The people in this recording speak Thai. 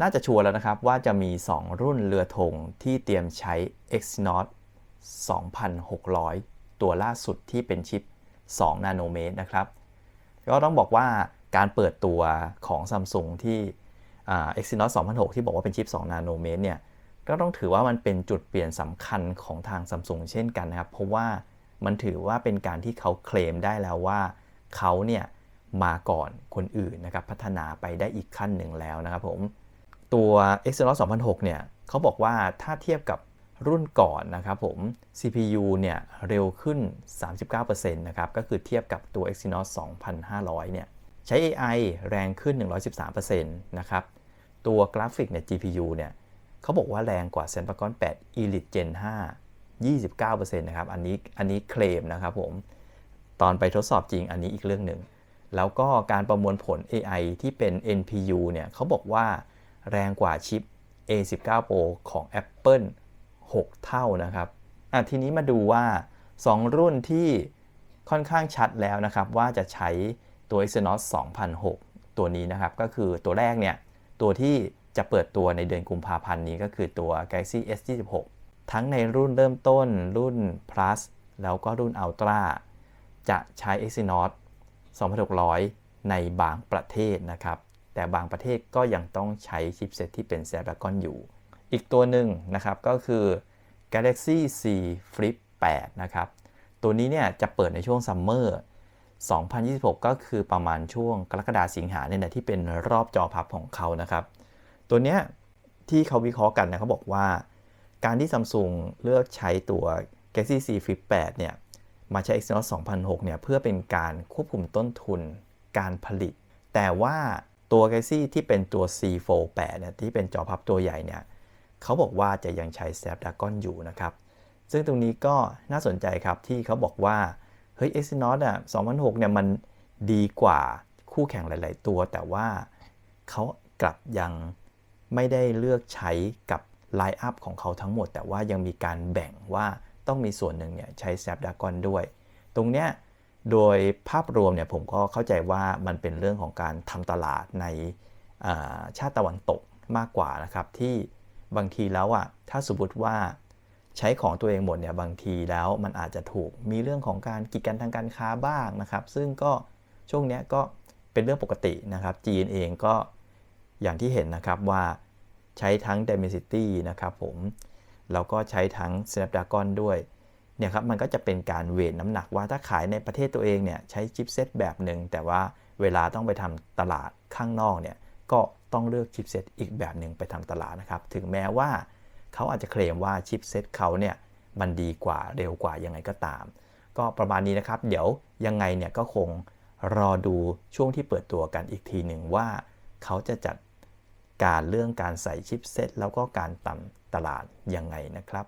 น่าจะชัวร์แล้วนะครับว่าจะมี 2 รุ่นเรือธงที่เตรียมใช้ Exynos 2600 ตัวล่าสุดที่เป็นชิป 2 นาโนเมตรนะครับ ก็ต้องบอกว่าการเปิดตัวของ Samsung ที่ Exynos 2006 ที่บอกว่าเป็นชิป 2 นาโนเมตรเนี่ยก็ต้องถือว่ามันเป็นจุดเปลี่ยนสำคัญของทาง Samsung เช่นกันนะครับ เพราะว่ามันถือว่าเป็นการที่เขาเคลมได้แล้วว่าเขาเนี่ยมาก่อนคนอื่นนะครับพัฒนาไปได้อีกขั้นหนึ่งแล้วนะครับผม ตัว Exynos 2006 เนี่ยเขาบอกว่าถ้าเทียบกับรุ่นก่อนนะครับผม CPU เนี่ยเร็วขึ้น 39%นะครับ ก็คือเทียบกับตัว Exynos 2500 เนี่ย ใช้ AI แรงขึ้น 113%นะครับ ตัวกราฟิกเนี่ย GPU เนี่ยเขาบอกว่าแรงกว่า Snapdragon 8 Elite Gen 5 29%นะครับ อันนี้ อันนี้เคลมนะครับผม ตอนไปทดสอบจริงอันนี้อีกเรื่องหนึ่ง แล้วก็การประมวลผล AI ที่เป็น NPU เนี่ยเขาบอกว่า แรงกว่าชิป A19 Pro ของ Apple 6 เท่านะครับอะทีนี้มาดูว่า 2 รุ่นที่ค่อนข้างชัดแล้วนะครับ ว่าจะใช้ตัว Exynos 2006 ตัวนี้นะครับ ก็คือตัวแรกเนี่ย ตัวที่จะเปิดตัวในเดือนกุมภาพันธ์นี้ก็คือตัว Galaxy S26 ทั้งในรุ่นเริ่มต้น รุ่น plus แล้วก็รุ่น Ultra จะใช้ Exynos 2600 ในบางประเทศนะครับ แต่บางประเทศก็ยังต้องใช้ชิปเซ็ตที่เป็น Snapdragon อยู่ อีกตัวหนึ่งนะครับก็คือ Galaxy C Flip 8 นะครับ ตัวนี้เนี่ยจะเปิดในช่วงซัมเมอร์ 2026 ก็คือประมาณช่วงกรกฎาสิงหาเนี่ยนะที่เป็นรอบจอพับของเขานะครับ ตัวเนี้ยที่เขาวิเคราะห์กันนะเขาบอกว่า การที่ Samsung เลือกใช้ตัว Galaxy Z Flip 8 เนี่ยมาใช้ Exynos 2006 เนี่ยเพื่อเป็นการควบคุมต้นทุนการผลิต แต่ว่า ตัว Galaxy ที่เป็นตัว C Fold 8เนี่ยที่เป็นจอพับตัวใหญ่เนี่ยเขาบอกว่าจะยังใช้ Snapdragon อยู่นะครับ ซึ่งตรงนี้ก็น่าสนใจครับที่เขาบอกว่า เฮ้ย Exynos อะ2006เนี่ยมันดีกว่าคู่แข่งหลาย ๆ ตัว แต่ว่าเขากลับยังไม่ได้เลือกใช้กับไลน์อัพของเขาทั้งหมด แต่ว่ายังมีการแบ่งว่าต้องมีส่วนหนึ่งเนี่ยใช้ Snapdragon ด้วย ตรงเนี้ย โดยภาพรวมเนี่ยผมก็เข้าใจว่ามันเป็นเรื่องของการทำตลาดในชาติตะวันตกมากกว่านะครับที่บางทีแล้วอะถ้าสมมติว่าใช้ของตัวเองหมดเนี่ยบางทีแล้วมันอาจจะถูกมีเรื่องของการกีดกันทางการค้าบ้างนะครับ ซึ่งก็ช่วงเนี้ยก็เป็นเรื่องปกตินะครับ จีนเองก็อย่างที่เห็นนะครับว่าใช้ทั้ง Dimensity นะครับผม แล้วก็ใช้ทั้ง Snapdragon ด้วย เนี่ยครับมันก็จะเป็นการเวทน้ำหนักว่าถ้าขายในประเทศตัวเองเนี่ยใช้ชิปเซตแบบหนึ่งแต่ว่าเวลาต้องไปทำตลาดข้างนอกเนี่ยก็ต้องเลือกชิปเซตอีกแบบหนึ่งไปทำตลาดนะครับ ถึงแม้ว่าเขาอาจจะเคลมว่าชิปเซตเขาเนี่ยมันดีกว่าเร็วกว่ายังไงก็ตาม ก็ประมาณนี้นะครับ เดี๋ยวยังไงเนี่ยก็คงรอดูช่วงที่เปิดตัวกันอีกทีหนึ่งว่าเขาจะจัดการเรื่องการใส่ชิปเซตแล้วก็การตำตลาดยังไงนะครับ